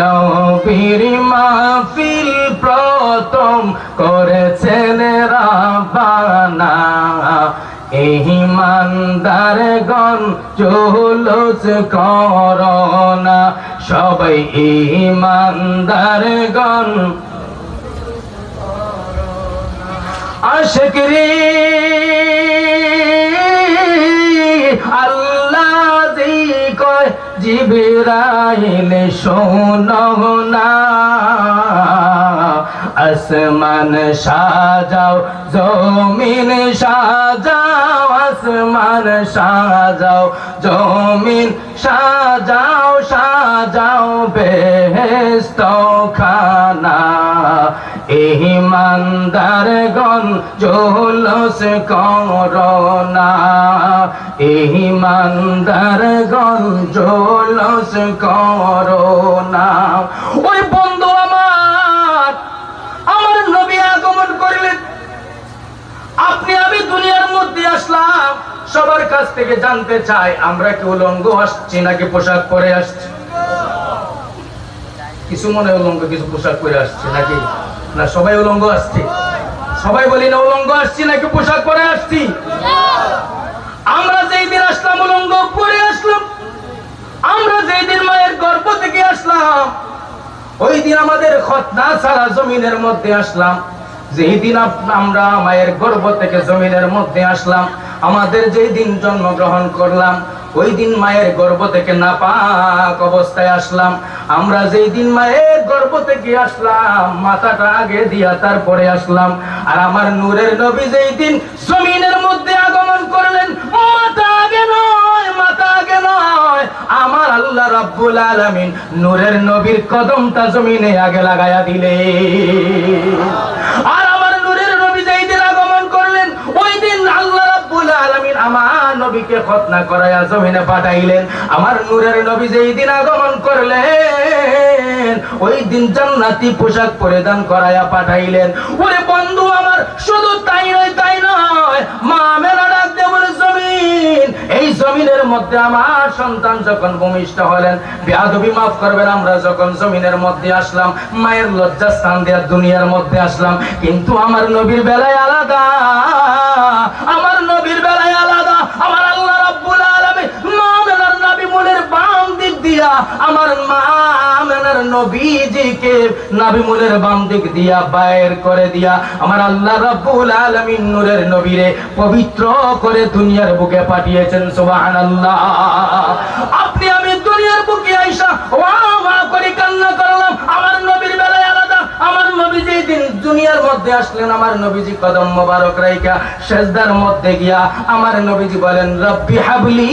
নবীর মাহফিল প্রথম করেছেন রাবানা ইমানদার গণ জুলুস করোনা। সবাই ইমানদার গণ আশকরি জিবরাইল শোনো না। আসমান সাজাও জমিন সাজাও আসমান সাজাও জমিন সাজাও সাজাও বেহেস্ত খানা। ইমানদার গণ জোলস করোনা ইমানদার গণ জোলস করোনা ওই বন্ধু আমার আমার নবী আগমন করলেন। আপনি, আমি দুনিয়ার মধ্যে আসলাম, সবার কাছ থেকে জানতে চাই, আমরা কি উলঙ্গ আসছি নাকি পোশাক পরে আসছি? কিছু মনে উলঙ্গ কিছু পোশাক পরে আসছে নাকি? না, সবাই উলঙ্গ আসছে। সবাই বলি, না, উলঙ্গ আসছি নাকি পোশাক পরে আসছি। আমরা যেই দিন আসলাম উলঙ্গ, পরে আসলাম। আমরা যেই দিন মায়ের গর্ভ থেকে আসলাম, ওই দিন আমাদের খতনা ছাড়া জমিনের মধ্যে আসলাম। যেই দিন আমরা মায়ের গর্ভ থেকে জমিনের মধ্যে আসলাম, আমাদের যেই দিন জন্মগ্রহণ করলাম ওই দিন মায়ের গর্ভ থেকে নাপাক অবস্থায় আসলাম। আমরা যেই দিন মায়ের গর্ভ থেকে আসলাম, মাথাটা আগে দিয়া তারপরে আসলাম। আর আমার নূরের নবী যেই দিন জমিনের মধ্যে আগমন করলেন, মাথা আগে নয়, মাথা আগে নয়। আমার আল্লাহ রাব্বুল আলামিন নূরের নবীর কদমটা জমিনে আগে লাগায়া দিলে আর আমার নূরের নবী যেই দিন আগমন করলেন ওই দিন আল্লাহ রাব্বুল আলামিন আমার খতনা করায়া জমিনে পাঠাইলেন? আমার নূরের নবী যেই দিন আগমন করলেন, ওই দিন জান্নাতি পোশাক পরিধান করায়া পাঠাইলেন। ওরে বন্ধু আমার, শুধু তাই নয় তাই নয়, মা মেলা ডাক দিয়ে বলে, জমিন, এই জমিনের মধ্যে আমার সন্তান যখন ভূমিষ্ঠ হলেন, বেয়াদবি মাফ করবেন, আমরা যখন জমিনের মধ্যে আসলাম, মায়ের লজ্জা স্থান দেওয়ার দুনিয়ার মধ্যে আসলাম, কিন্তু আমার নবীর বেলায় আলাদা, আমার নবীর বেলায় আলাদা দিয়া আমার মা মেলার নবীজিকে নবী মুলের বাম দিক দিয়া বাইর করে দিয়া আমার আল্লাহ রাব্বুল আলামিন নূরের নবীরে পবিত্র করে দুনিয়ার বুকে পাঠিয়েছেন, সুবহানাল্লাহ। আপনি আমি দুনিয়ার বুকে আইসা ওয়া ওয়া করে কান্না করলাম, আমার নবীর বেলায় আলাদা। আমার নবী যেই দিন দুনিয়ার মধ্যে আসলেন, আমার নবীজি কদম মোবারক রাইকা সেজদার মধ্যে গিয়া আমার নবীজি বলেন, রব্বি হাবলি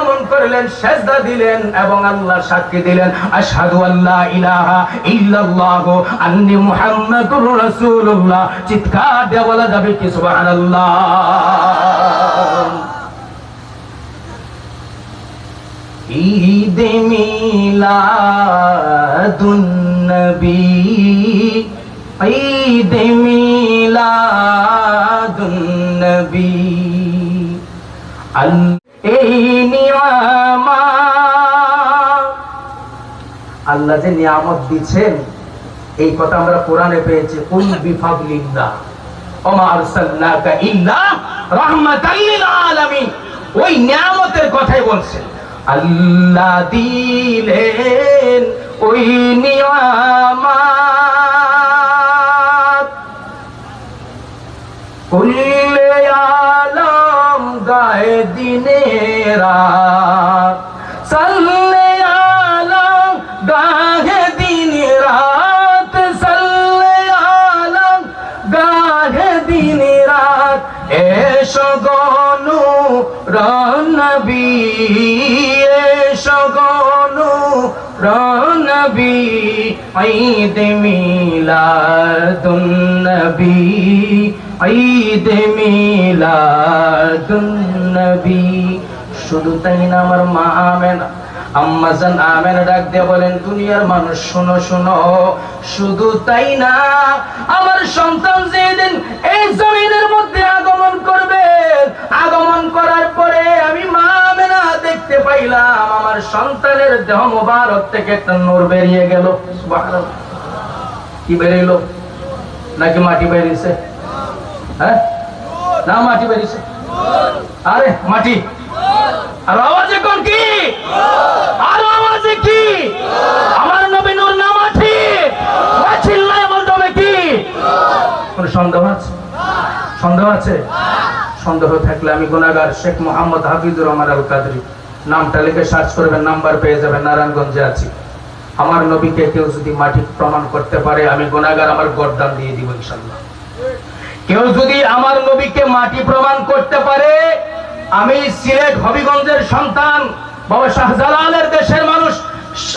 আগমন করলেন, সেজদা দিলেন এবং আল্লাহ সাক্ষী দিলেন, আশহাদু আল্লা ইলাহা ইল্লাল্লাহ, আন্নি মুহাম্মাদুর রাসূলুল্লাহ। চিৎকার দিয়ে বলা যাবে কি, সুবহানাল্লাহ। ঈদ মিলাদুন নবী, ঈদ মিলাদুন নবী। আল- এই আল্লাহ যে নিয়ামত দিচ্ছেন, এই কথা আমরা কোরআনে পেয়েছি, কুল বিফাদলিল্লাহ, ওমা আরসালনাকা ইল্লা রাহমাতাল লিল আলামিন। ওই নিয়ামতের কথাই বলছেন। আল্লাহ দিলেন ওই নিয়ামত। গায়ে দিনে রাত। সাল্লে আলম, গাহে দিন রাত। সাল্লে আলম, গাহে দিন রাত। এসো গনু রনবী। রনবী নবী ঈদ মিলাদুন নবী ঈদ মিলাদুন নবী শুধু তাই না আমার মা আমেনা আম্মাজান আমেনা ডাক দিয়ে বলেন, দুনিয়ার মানুষ, শোনো শোনো, শুধু তাই না, আমার সন্তান যেদিন এই জমিনের মধ্যে আগমন করবে, আগমন করার পরে আমি মা আমেনা দেখতে পাইলাম, আমার সন্তানের দেহ মোবারক থেকে একটা নূর বেরিয়ে গেল। কি বেরিয়েলো নাকি মাটি বেরিয়েছে? হ্যাঁ? না, মাটি বেরিয়েছে। আরে, মাটি। আর আওয়াজে কোন কি আর আওয়াজে কি আমার নবী নূর না মাটি চিল্লায় বলতে হবে কি কোন সন্দেহ আছে? সন্দেহ আছে? সন্দেহ থাকলে আমি গুনাগার শেখ মোহাম্মদ হাফিজুর রহমান আল কাদরি নামটা লিখে সার্চ করবেন, নাম্বার পেয়ে নারায়ণগঞ্জে আছি। আমার নবীকে কেউ যদি মাটি প্রমাণ করতে পারে, আমি গুনাগার আমার দিয়ে দিব ইনশাল্লাহ কেউ যদি আমার নবীকে মাটি প্রমাণ করতে পারে, আমি সিলেট হবিগঞ্জের সন্তান, বাবা শাহজালালের দেশের মানুষ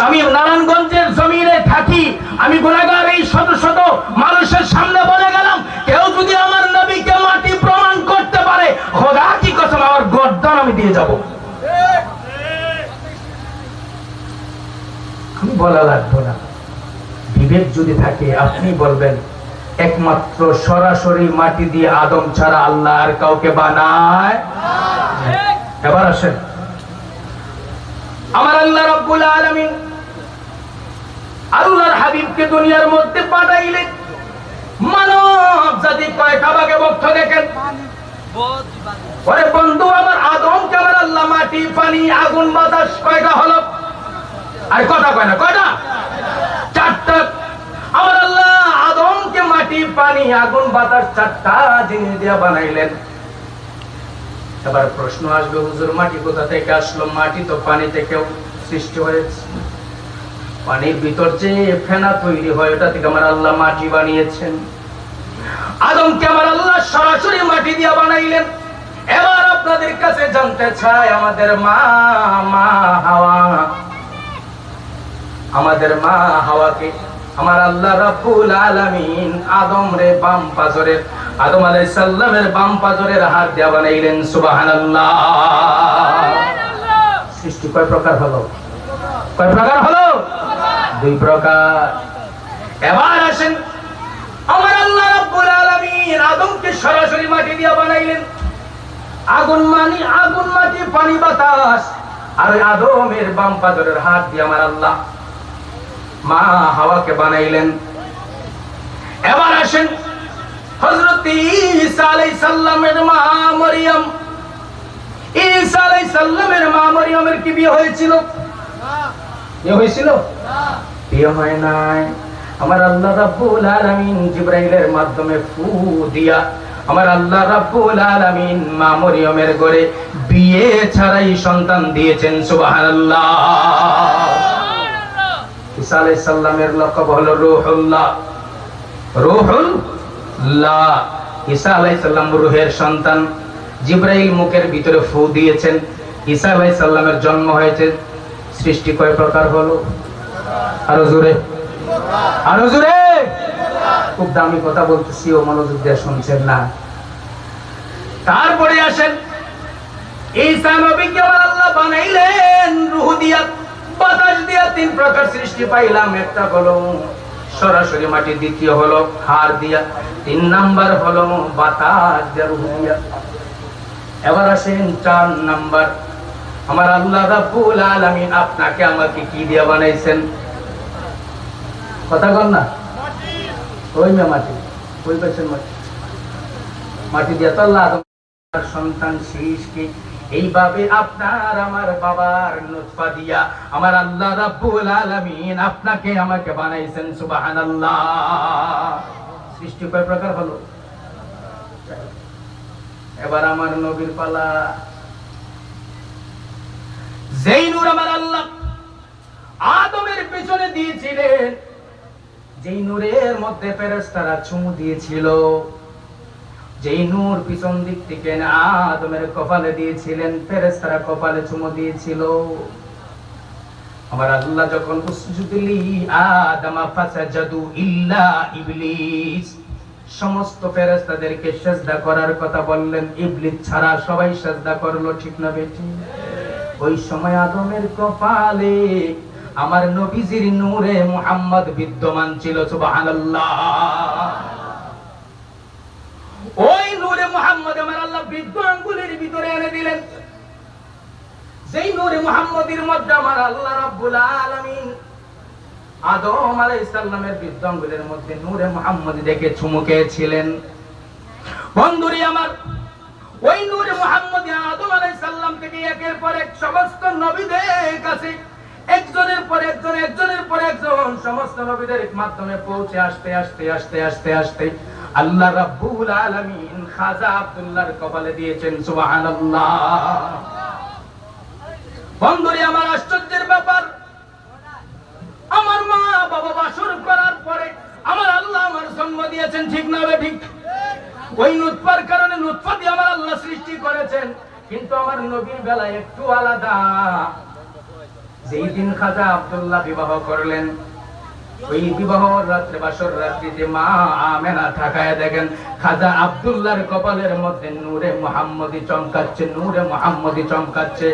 আমি নারায়ণগঞ্জের জমিনে থাকি, আমি গুণাগার এই শত শত মানুষের সামনে বলে গেলাম, কেউ যদি আমার নবীকে মাটি প্রমাণ করতে পারে, খোদা কি কসম, আমার গর্দান আমি দিয়ে যাব। আমি বলা লাগবো না। বিবেক যদি থাকে, আপনি বলবেন, একমাত্র সরাসরি মাটি দিয়ে আদম ছাড়া আল্লাহ আর কাউকে বানায় এবার আসেন। আমার আল্লাহ রব্বুল আলামিন আল্লাহর হাবিবকে দুনিয়ার মধ্যে পাঠাইলেন। মানব জাতি কয়টা ভাগে বক্ত দেখেন? বন্ধু, আমার আল্লাহ মাটি, পানি, আগুন, বাতাস কয়টা হলো? আর কটা কয় না, কয়টা? চারটা। আমার আল্লাহ আদমকে মাটি, পানি, আগুন, বাতাস চারটা জিনিস দিয়ে বানাইলেন। এবার প্রশ্ন আসবে, হুজুর, মাটি কোথা থেকে আসলো? মাটি তো পানি থেকেও সৃষ্টি হয়েছে। পানির ভিতর যে ফেনা তৈরি হয়, ওটা থেকে আমার আল্লাহ মাটি বানিয়েছেন। আদমকে আমার আল্লাহ সরাসরি মাটি দিয়ে বানাইলেন। এবার আপনাদের কাছে জানতে চাই, আমাদের মা মা হাওয়া। আমাদের মা হাওয়াকে আমার আল্লাহ রাব্বুল আলামিন আদম রে বাম পাজরের আদম আলাইহিস সালামের বাম পাজরের হাত দিয়া বানাইলেন সুবহানাল্লাহ। সৃষ্টি কয় প্রকার হলো? কয় প্রকার হলো? দুই প্রকার। এবার আসেন আমার আল্লাহ রাব্বুল আলামিন আদমকে সরাসরি মাটি দিয়া বানাইলেন। আগুন মানি আগুন মাটি পানি বাতাস। আর আদমের বাম পাজরের হাত দিয়ে আমার আল্লাহ মা হাওয়াকে বানাইলেন। এবার আসেন হযরত ঈসা আলাইহিস সালামের মা মরিয়ম। ঈসা আলাইহিস সালামের মা মরিয়মের কি বিয়ে হয়েছিল? বিয়ে হয়েছিল? বিয়ে হয় নাই। আমার আল্লাহ রাব্বুল আলামিন জিবরাইলের মাধ্যমে ফু দিয়া আমার আল্লাহ রাব্বুল আলামিন মা মরিয়মের ঘরে বিয়ে ছাড়াই সন্তান দিয়েছেন সুবহানাল্লাহ। ঈসা আলাইহিস সালামের লকব হলো রূহুল্লাহ। রূহুল্লাহ ঈসা আলাইহিস সালাম রূহের সন্তান। জিবরাইল মুখের ভিতরে ফু দিয়েছেন। ঈসা আলাইহিস সালামের জন্ম হয়েছে। সৃষ্টি কয় প্রকার হলো? আরও জোরে। আরও জোরে! খুব দামি কথা বলতেছি, ও মনোযোগ দিয়ে শুনছেন না। তারপরে আসেন, ঈসা নবীকে আল্লাহ বানাইলেন, রূহ দিয়া, বাতাস দিয়া তিন প্রকার সৃষ্টি পাইলাম। একটা হলো সরাসরি মাটি দ্বিতীয় হলো হাড় দিয়া, তিন নাম্বার হলো বাতাস দিয়া এবার আসেন চার নাম্বার। আমার আল্লাহ রাব্বুল আলামিন আপনাকে আমাকে কি দিয়া বানাইছেন? কথা কর না? ওই মে মাটি, ওই পেছন মাটি। মাটি দিয়া তো আল্লাহ সন্তান শিশকে এইভাবে আপনার আমার বাবার নুতফা দিয়া আমার আল্লাহ রাব্বুল আলামিন আপনাকে আমাকে বানাইছেন, সুবহানাল্লাহ। সৃষ্টি কয় প্রকার হলো? এবার আমার নবীর পালা। যেই নূর আমার আল্লাহ আদমের পেছনে দিয়েছিলেন। যেই নূরের মধ্যে ফেরেশতারা চুমু দিয়েছিল। যেই নূর পিছন দিক থেকে আদমের কপালে দিয়েছিলেন, ফেরেশতারা কপালে চুমু দিয়েছিল। আমার আল্লাহ যখন উসজুদলি আদামা ফাসাজাদু ইল্লা ইবলিস। সমস্ত ফেরেশতাদেরকে সেজদা করার কথা বললেন, ইবলিস ছাড়া সবাই সেজদা করল, ঠিক না বেটি? ওই সময় আদমের কপালে আমার নবীজির নূরে মুহাম্মদ বিদ্যমান ছিল, সুবহানাল্লাহ। ওই নূরে মুহাম্মদ আমার আল্লাহ বৃদ্ধ আঙ্গুলের ভিতরে এনে দিলেন। যেই নূরে মুহাম্মদের মধ্যে আমার আল্লাহ রাব্বুল আলামিন আদম আলাইহিস সালামের বৃদ্ধ আঙ্গুলের মধ্যে নূরে মুহাম্মদ দেখে চুমুকেছিলেন বন্ধুরি আমার, ওই নূরে মুহাম্মদ আদম আলাইহিস সালাম থেকে একের পর এক সমস্ত নবীদের কাছে একজনের পর একজন, একজনের পর একজন সমস্ত নবীদের মাধ্যমে পৌঁছে আসতে আসতে আসতে আসতে আসতে আল্লাহ রাব্বুল আলামিন খাজা আব্দুল্লাহর কপালে দিয়েছেন, সুবহানাল্লাহ। বন্ধুরে, আমার আশ্চর্যের ব্যাপার। আমার মা বাবা বাসর করার পরে আমার আল্লাহ আমার জন্ম দিয়েছেন, ঠিক না বে ঠিক? ওই নুৎফার কারণে নুৎফা দিয়ে আমার আল্লাহ সৃষ্টি করেছেন, কিন্তু আমার নবীর বেলা একটু আলাদা। যেই দিন খাজা আব্দুল্লাহ বিবাহ করলেন ওই বিবাহ রাত্রে, বাসর রাত্রিতে মা আমেনা থাকায় দেখেন, খাজা আব্দুল্লাহর কপালের মধ্যে নূরে মুহাম্মদি চমকাচ্ছে, নূরে মুহাম্মদি চমকাচ্ছে।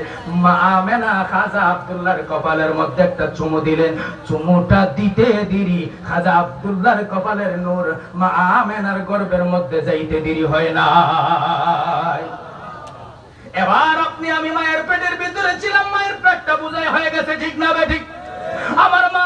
মা আমেনা খাজা আব্দুল্লাহর কপালের মধ্যে একটা চুমু দিলেন। চুমুটা দিতে দেরি, খাজা আব্দুল্লাহর কপালের নূর মা আমেনার গর্ভের মধ্যে যাইতে দেরি হয় না। এবার আপনি আমি মায়ের পেটের ভিতরে ছিলাম, মায়ের পেটটা বুঝাই হয়ে গেছে, ঠিক না বে ঠিক? আমার মা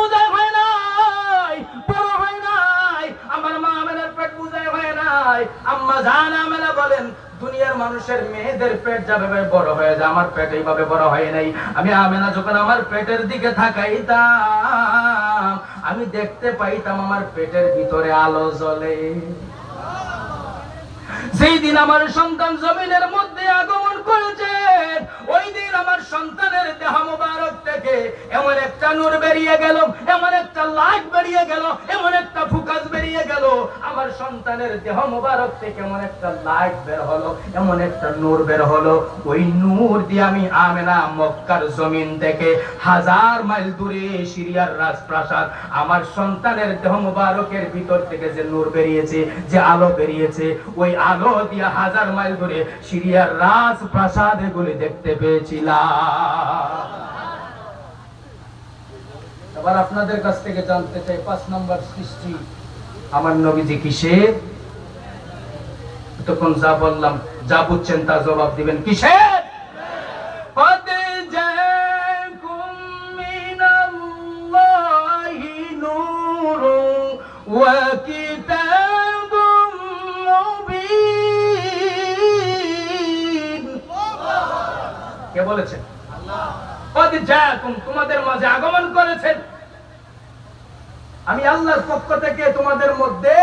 বুঝাই হয় নাই, বড় হয় নাই, আমার মা পেট বুঝাই হয় নাই, আম্মা জান বলেন, দুনিয়ার মানুষের মেয়েদের পেট যাবে বড় হয়ে যায়, আমার পেট এইভাবে বড় হয় নাই। আমি আমেনা যখন আমার পেটের দিকে থাকাইতাম আমি দেখতে পাইতাম আমার পেটের ভিতরে আলো জ্বলে। সেই দিন আমার সন্তান জমিনের মধ্যে আগমন করেছে ওই আমার সন্তানের দেহ মোবারক থেকে এমন একটা নূর বেরিয়ে গেল, এমন একটা লাইট বেরিয়ে গেল, এমন একটা ফুকাস বেরিয়ে গেল। আমার সন্তানের দেহ মোবারক থেকে এমন একটা লাইট বের হলো, এমন একটা নূর বের হলো। ওই নূর দিয়ে আমি আমেনা মক্কার জমিন থেকে হাজার মাইল দূরে সিরিয়ার রাজপ্রাসাদ, আমার সন্তানের দেহ মোবারকের ভিতর থেকে যে নূর বেরিয়েছে, যে আলো বেরিয়েছে, ওই আলো দিয়ে হাজার মাইল দূরে সিরিয়ার রাজপ্রাসাদ এগুলি দেখতে পেয়েছিলাম। এবার আপনাদের কাছ থেকে জানতে চাই, পাঁচ নম্বর সৃষ্টি আমার নবীজি কিসের? তখন যা বললাম, যা বুঝছেন তা জবাব দিবেন কিসের? قد বলেছেন। তোমাদের মাঝে আগমন করেছেন। আমি আল্লাহর পক্ষ থেকে তোমাদের মধ্যে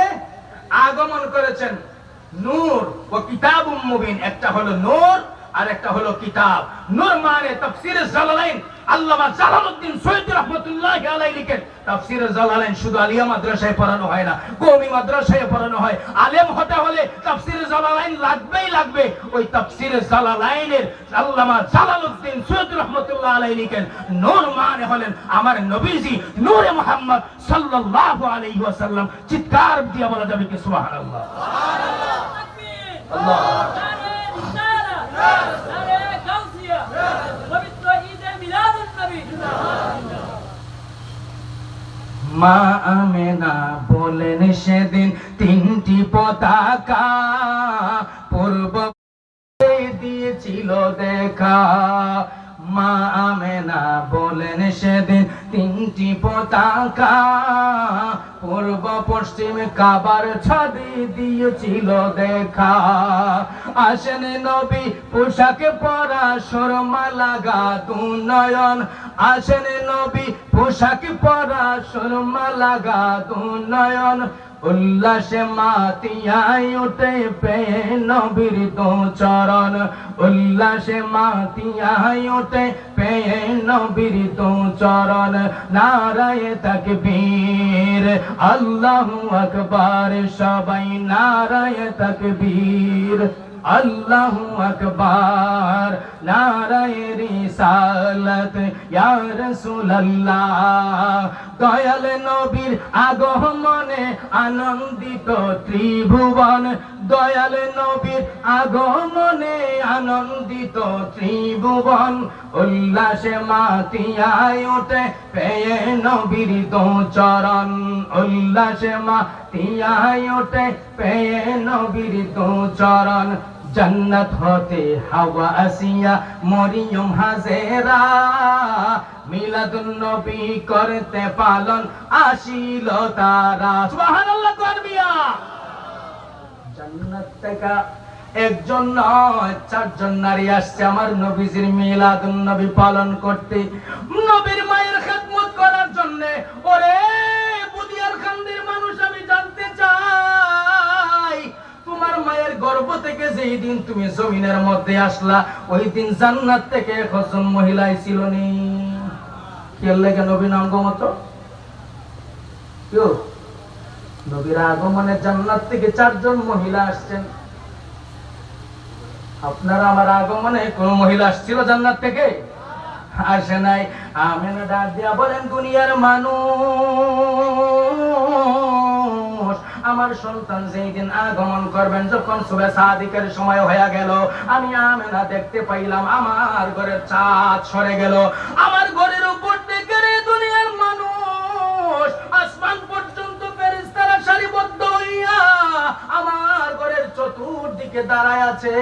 আগমন করেছেন। নূর ও কিতাব একটা হলো নূর আর একটা হলো কিতাব। নূর মানে তাফসীরে জালালাইন আল্লামা জালালউদ্দিন সৈয়দ রাহমাতুল্লাহ আলাইহি লিখেন তাফসীরে জালালাইন শুধু আলিয়া মাদ্রাসায় পড়ানো হয় না কওমি মাদ্রাসায় পড়ানো হয়। আলেম হতে হলে তাফসীরে জালালাইন লাগবেই লাগবে। ওই তাফসীরে জালালাইনের আল্লামা জালালউদ্দিন সৈয়দ রাহমাতুল্লাহ আলাইহি লিখেন নূর মানে হলেন আমার নবীজি নূরে মুহাম্মদ সাল্লাল্লাহু আলাইহি ওয়াসাল্লাম। চিৎকার দিয়ে বলা যাবে কি সুবহানাল্লাহ? আল্লাহ মা আমেনা বলেন সেদিন তিনটি পতাকা পূর্ব দিয়েছিল দেখা। মা আমেনা বলেন সেদিন তিনটি পতাকা পূর্ব পশ্চিম কাবার ছাদি দিয়েছিল দেখা। আসেন নবী পোশাক পরা সরমা লাগা দু নয়ন আসেন নবী পোশাক পরা সরমা লাগা দু নয়ন উল্লাসে মাতিয়ায় উঠে পে নবীর দো চরণ। উল্লাসে মাতিয়ায় উঠে পে নবীর দো চরণ। নারায় তাকবীর, আল্লাহু আকবার, সবাই নারায় তাকবীর। আল্লাহু আকবার, নারায়ে রিসালাত, ইয়া রাসূলুল্লাহ। দয়াল নবীর আগমনে আনন্দিত ত্রিভুবন, দয়াল নবীর আগমনে আনন্দিত ত্রিভুবন। উল্লাসে মাতিয়ায় ওঠে পেয়ে নবীর দো চরণ। উল্লাসে মাতিয়ায় ওঠে পেয়ে নবীর দো চরণ। জন্নত হতে হাওয়া আসিয়া মরিয়ম হাজেরা মিলাদুন নবী করতে পালন আসিল তারা। সুবহানাল্লাহ করবিয়া জান্নাত থেকে একজন নয়, চারজন নারী আসছে। আমার নবীজির মিলাদুন নবী পালন করতে। নবীর গর্ভ থেকে যেই দিন তুমি জমিনের মধ্যে আসলা, ওই দিন জান্নাত থেকে একজন মহিলা ছিল নি। নবীর আগমনে জান্নাত থেকে চারজন মহিলা আসছেন। আপনারা আমার আগমনে কোন মহিলা আসছিল জান্নাত থেকে? আসে নাই। আমেনা ডাক দিয়া বলেন, দুনিয়ার মানুষ আমার সন্তান যেই দিন আগমন করবেন, যখন শুভে সাদিকের সময় হয়ে গেল, আমি আমেনা দেখতে পাইলাম আমার ঘরের চাঁদ সরে গেল। আমার ঘরের উপর চতুর্দিকে দাঁড়ায় আছে?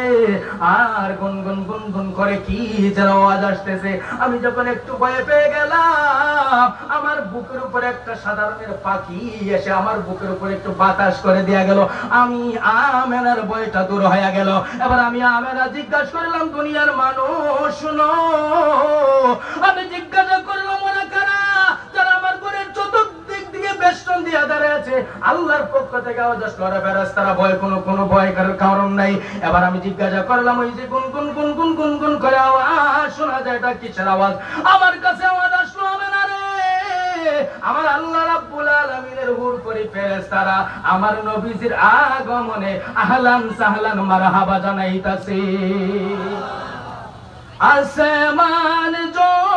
আর গুনগুন গুনগুন করে কি যেন আওয়াজ আসতেছে? আমি যখন একটু ভয় পেয়ে গেলাম, আমার বুকের উপরে একটা সাধারণের পাখি এসে আমার বুকের উপরে একটু বাতাস করে দেয়া গেল। আমি আমেনার বয়টা দূর হয়ে গেল। এবার আমি আমেনা জিজ্ঞাসা করলাম, দুনিয়ার মানুষ, শুনো? আমি জিজ্ঞাসা করলাম ওরা কারা যারা আমার ঘরের চতুর্দিক দিকে বেষ্টন দিয়ে দাঁড়ায় আছে, আল্লাহর পক্ষ থেকে আওয়াজ আসলো ওরা বেরাস্তারা ভয় কোনো কোনো ভয় করার কারণ নাই। এবার আমি জিজ্ঞাসা করলাম, ওই যে গুন গুন গুন গুন গুন গুন করে আওয়াজ শোনা যায়, এটা কিসের আওয়াজ? আমার কাছে আওয়াজ আসলো আমি না রে, আমার আল্লাহ রাব্বুল আলামিনের হুর করি ফেরেশতারা, আমার নবীজির আগমনে আহলান সাহলান মারহাবা জানাইতাছে। আসমান জমিন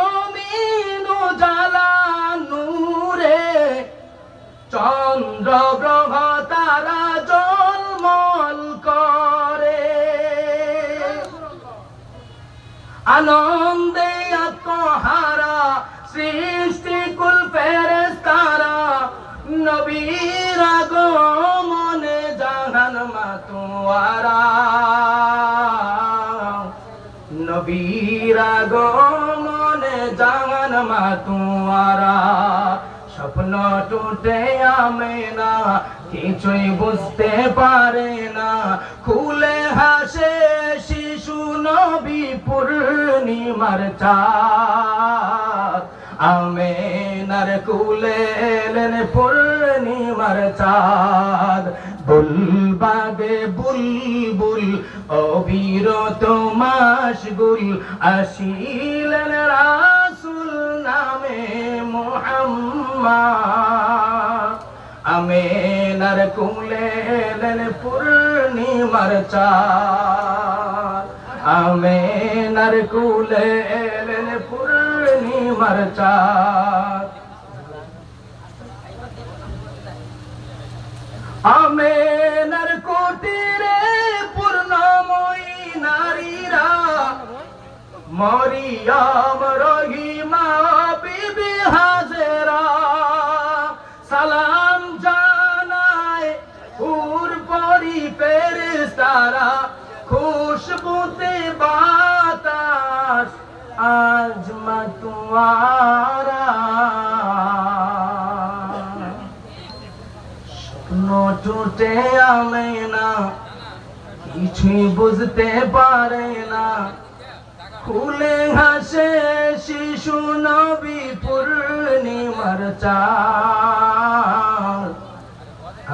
চন্দ্র গ্রহ তারা জলমল করে। আনন্দে আত্মহারা, সৃষ্টি কুল ফেরেস্তারা নবীর আগমনে জাহান মাতুয়ারা। নবীর আগমনে জাহান মাতুয়ারা। স্বপ্ন টুটে আমে না কিছুই বুঝতে পারে না খুলে হাসে শিশু নবী পূর্ণিমার চাঁদ। আমেনার কুলে এলেন পূর্ণিমার চাঁদ। বুলবাগে বুলবুল, অবিরত মাসগুল আসিলেন রাসুল নামে মোহাম্মদ। আমেনার কুলে এলেন পূর্ণিমার চাঁদ। আমেনার কুলে এলেন পূর্ণিমার চাঁদ। আমেনার কুটিরে পূর্ণময়ী নারীরা, মরিয়াম রহিমা মাতুয়ারা স্বপ্ন টুটে আমে না কিছুই বুঝতে পারে না। খুলে হাসে শিশু নবী পূর্ণিমার চাঁদ।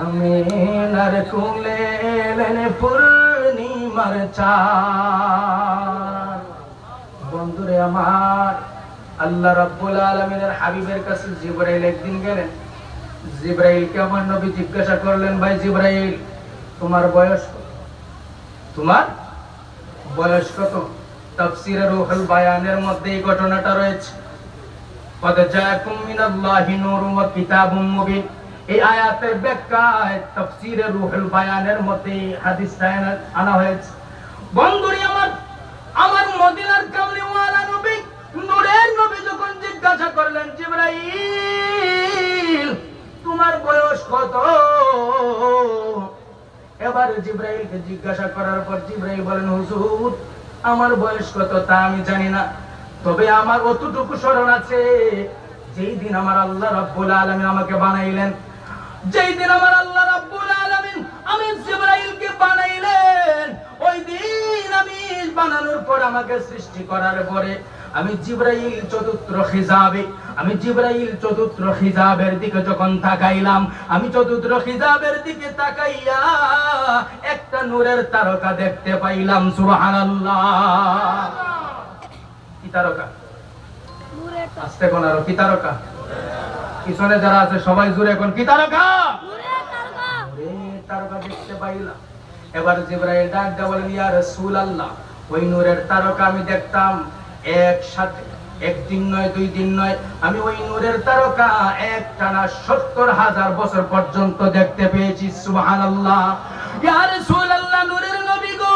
আমিনার কুলে এলেন পূর্ণিমার চাঁদ। বন্ধুরে আমার আল্লাহ রাব্বুল আলামিনের হাবিবের কাছে জিবরাইল একদিন গেলেন জিব্রাইলকে আমার নবী জিজ্ঞাসা করলেন ভাই জিব্রাইল তোমার বয়স কত? তোমার বয়স কত তাফসিরে রুহুল বায়ানের মধ্যে এই ঘটনাটা রয়েছে قد جاءكم من الله نور وكتاب مبين এই আয়াতের ব্যাখ্যায় তাফসিরে রুহুল বায়ানের মধ্যে এই হাদিসটা এনে- আনা হয়েছে বন্ধুরি আমার আমার মদিনার কামলিওয়ালা নবী নবী যখন জিজ্ঞাসা করলেন, জিবরাইল, তোমার বয়স কত? এবার জিব্রাইলকে জিজ্ঞাসা করার পর জিব্রাইল বলেন, হুজুর, আমার বয়স কত তা আমি জানি না। তবে আমার অতটুকু স্মরণ আছে। যেই দিন আমার আল্লাহ রাব্বুল আলামিন আমাকে বানাইলেন, যেই দিন আমার আল্লাহ রাব্বুল আলামিন আমি জিব্রাইলকে বানাইলেন, ওই দিন আমি বানানোর পর আমাকে সৃষ্টি করার পরে আমি জিব্রাইল চতুর্থ খিজাবে আমি জিব্রাইল চতুর্থ খিজাবের দিকে যখন তাকাইলাম আমি চতুর্থ খিজাবের দিকে তাকাইয়া একটা নূরের তারকা দেখতে পাইলাম সুবহানাল্লাহ। কি তারকা? নূরের তারকা। আস্তে কোন আরও কি তারকা? পিছনে যারা আছে সবাই জুড়ে এখন কি তারকা? তারকা। দেখতে পাইলাম। এবার জিব্রাইল ডাক বলেন ইয়া রাসূলুল্লাহ ওই নূরের তারকা আমি দেখতাম। একসাথে। একদিন নয়, দুই দিন নয়, আমি ওই নূরের তারকা। এক টানা সত্তর হাজার বছর পর্যন্ত দেখতে পেয়েছি, সুবহানাল্লাহ। ইয়া আল্লাহ নূরের নবী গো।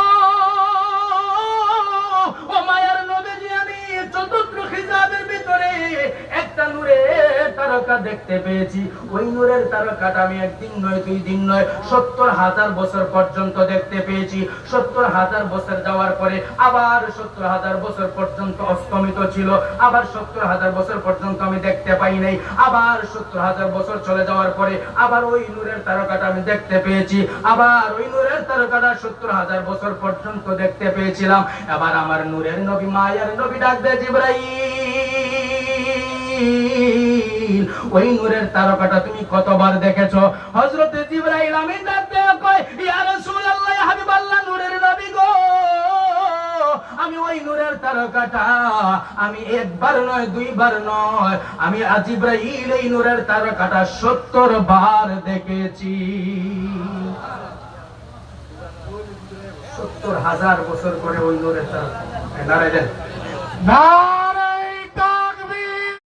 ও মায়ার নবী আমি চতুর্থ খিজাবের ভিতরে একটা নূরের তারকা দেখতে পেয়েছি। ওই নূরের তারকাটা আমি একদিন নয়, দুই দিন নয়, সত্তর হাজার বছর পর্যন্ত দেখতে পেয়েছি। সত্তর হাজার বছর যাওয়ার পরে আবার সত্তর হাজার বছর পর্যন্ত অস্তমিত ছিল। আবার সত্তর হাজার বছর পর্যন্ত আমি দেখতে পাই নাই। আবার সত্তর হাজার বছর চলে যাওয়ার পরে আবার ওই নূরের তারকাটা আমি দেখতে পেয়েছি। আবার ওই নূরের তারকাটা সত্তর হাজার বছর পর্যন্ত দেখতে পেয়েছিলাম। আবার আমার নূরের নবী, মায়ের নবী ডাক দেয় জিব্রাইল, ওই নূরের তারকাটা তুমি কতবার দেখেছ? হযরতে জিব্রাইল আমি ডাক দেয় কয়, ইয়া রাসূলুল্লাহ, হাবিবাল্লাহ, নূরের নবী গো, আমি ওই নূরের তারকাটা, আমি একবার নয়, দুইবার নয়, আমি আজিব্রাইল এই নূরের তারকাটা সত্তর বার দেখেছি। সত্তর হাজার বছর করে ওই নূরের তারকা। নারায় দেন।